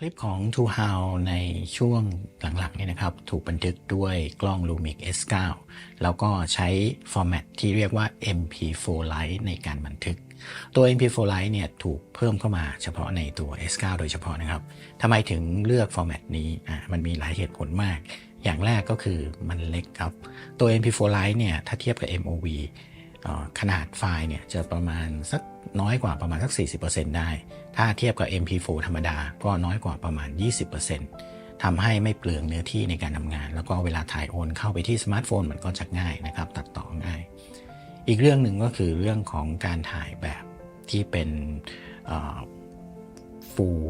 คลิปของ t o How ในช่วงหลังๆเนี่ยนะครับ ถูกบันทึกด้วยกล้อง Lumix S9 แล้วก็ใช้ฟอร์แมตที่เรียกว่า MP4 Lite ในการบันทึก ตัว MP4 Lite เนี่ยถูกเพิ่มเข้ามาเฉพาะในตัว S9 โดยเฉพาะนะครับทำไมถึงเลือกฟอร์แมตนี้อะมันมีหลายเหตุผลมาก อย่างแรกก็คือมันเล็กครับ ตัว MP4 Lite เนี่ยถ้าเทียบกับ MOV เอ่อ ขนาดไฟล์เนี่ยจะประมาณสักน้อยกว่าประมาณสัก 40%ได้ ถ้าเทียบกับ MP4 ธรรมดาก็น้อยกว่าประมาณ 20%ทำให้ไม่เปลืองเนื้อที่ในการทำงาน แล้วก็เวลาถ่ายโอนเข้าไปที่สมาร์ทโฟนมันก็จะง่ายนะครับ ตัดต่อง่าย อีกเรื่องหนึ่งก็คือเรื่องของการถ่ายแบบที่เป็น full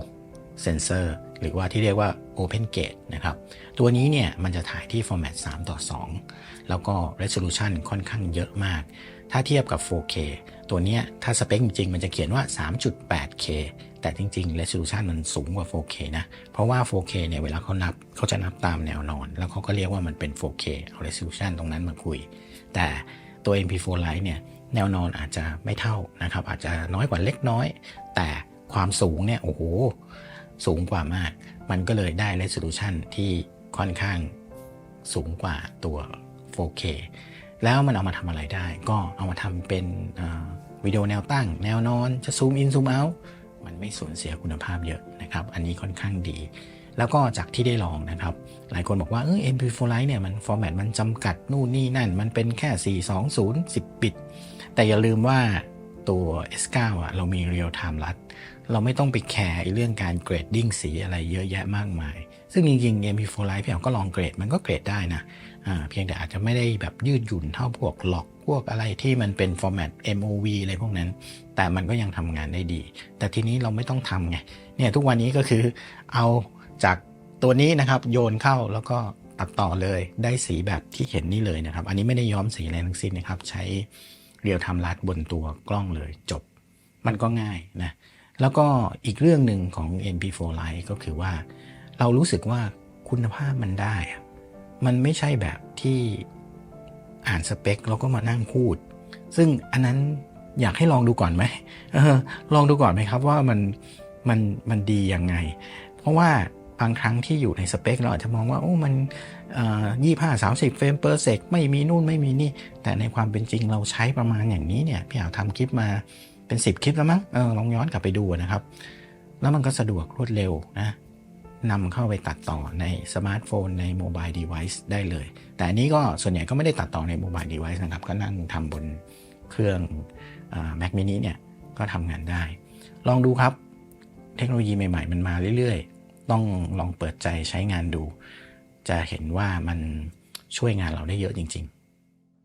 sensor หรือว่าที่เรียกว่า open gate นะครับ ตัวนี้เนี่ยมันจะถ่ายที่ format 3 ต่อ 2 แล้วก็ resolution ค่อนข้างเยอะมาก ถ้าเทียบกับ 4K ตัวนี้ถ้าสเปคจริง ๆ มันจะเขียนว่า 3.8K แต่จริง ๆ resolution มันสูงกว่า 4K นะ เพราะว่า 4K เนี่ยเวลาเขานับเขาจะนับตามแนวนอน แล้วเขาก็เรียกว่ามันเป็น 4K เอา resolution ตรงนั้นมาคุย แต่ตัว MP4 Lite เนี่ยแนวนอนอาจจะไม่เท่านะครับอาจจะน้อยกว่าเล็กน้อย แต่ความสูงเนี่ยโอ้โห สูงกว่ามาก มันก็เลยได้ resolution ที่ค่อนข้างสูงกว่าตัว 4K แล้วมันเอามาทำอะไรได้ ก็เอามาทำเป็นวิดีโอแนวตั้ง แนวนอนจะซูมอินซูมเอามันไม่สูญเสียคุณภาพเยอะนะครับ อันนี้ค่อนข้างดี แล้วก็จากที่ได้ลองนะครับ หลายคนบอกว่าเออ MP4 Lite เนี่ยมันฟอร์แมตมันจำกัดนู่นนี่นั่น มันเป็นแค่ 420 10 บิต แต่อย่าลืมว่า ตัว S9 อะเรามี Real Time รัดเราไม่ต้องไปแคร์ไอ้เรื่องการเกรดดิ้งสีอะไรเยอะแยะมากมาย ซึ่งจริงๆ MP4 Lite พี่อ๋อก็ลองเกรดมันก็เกรดได้นะเพียงแต่อาจจะไม่ได้แบบยืดหยุ่นเท่าพวกหลอกพวกอะไรที่มันเป็นฟอร์แมต MOV อะไรพวกนั้น แต่มันก็ยังทำงานได้ดี แต่ทีนี้เราไม่ต้องทำไงเนี่ยทุกวันนี้ก็คือเอาจากตัวนี้นะครับโยนเข้าแล้วก็ตัดต่อเลยได้สีแบบที่เห็นนี่เลยนะครับ อันนี้ไม่ได้ย้อมสีอะไรทั้งสิ้นนะครับ ใช้ เรียวทำรัดบนตัวกล้องเลยจบ มันก็ง่ายนะแล้วก็อีกเรื่องหนึ่งของ MP4 Lite ก็คือว่า เรารู้สึกว่าคุณภาพมันได้ มันไม่ใช่แบบที่อ่านสเปคแล้วก็มานั่งพูด ซึ่งอันนั้นอยากให้ลองดูก่อนไหมออลองดูก่อนไหมครับว่ามันมันมันดียังไง เพราะว่า บางครั้งที่อยู่ในสเปค เราอาจจะมองว่า โอ้ มันยี่ห้าสามสิบเฟรมเปอร์เซกไม่มีนู่นไม่มีนี่ แต่ในความเป็นจริงเราใช้ประมาณอย่างนี้เนี่ย พี่อาทำคลิปมาเป็น 10 คลิปแล้วมั้งเออลองย้อนกลับไปดูนะครับ แล้วมันก็สะดวกรวดเร็วนะนำเข้าไปตัดต่อในสมาร์ทโฟนในโมบายเดเวิ์ได้เลย แต่อันนี้ก็ส่วนใหญ่ก็ไม่ได้ตัดต่อในโมบายเดเวิ์นะครับ ก็นั่งทำบนเครื่อง Mac mini เนี่ย ก็ทำงานได้ ลองดูครับ เทคโนโลยีใหม่ ๆ มันมาเรื่อยๆ ต้องลองเปิดใจใช้งานดู จะเห็นว่ามันช่วยงานเราได้เยอะจริง ๆ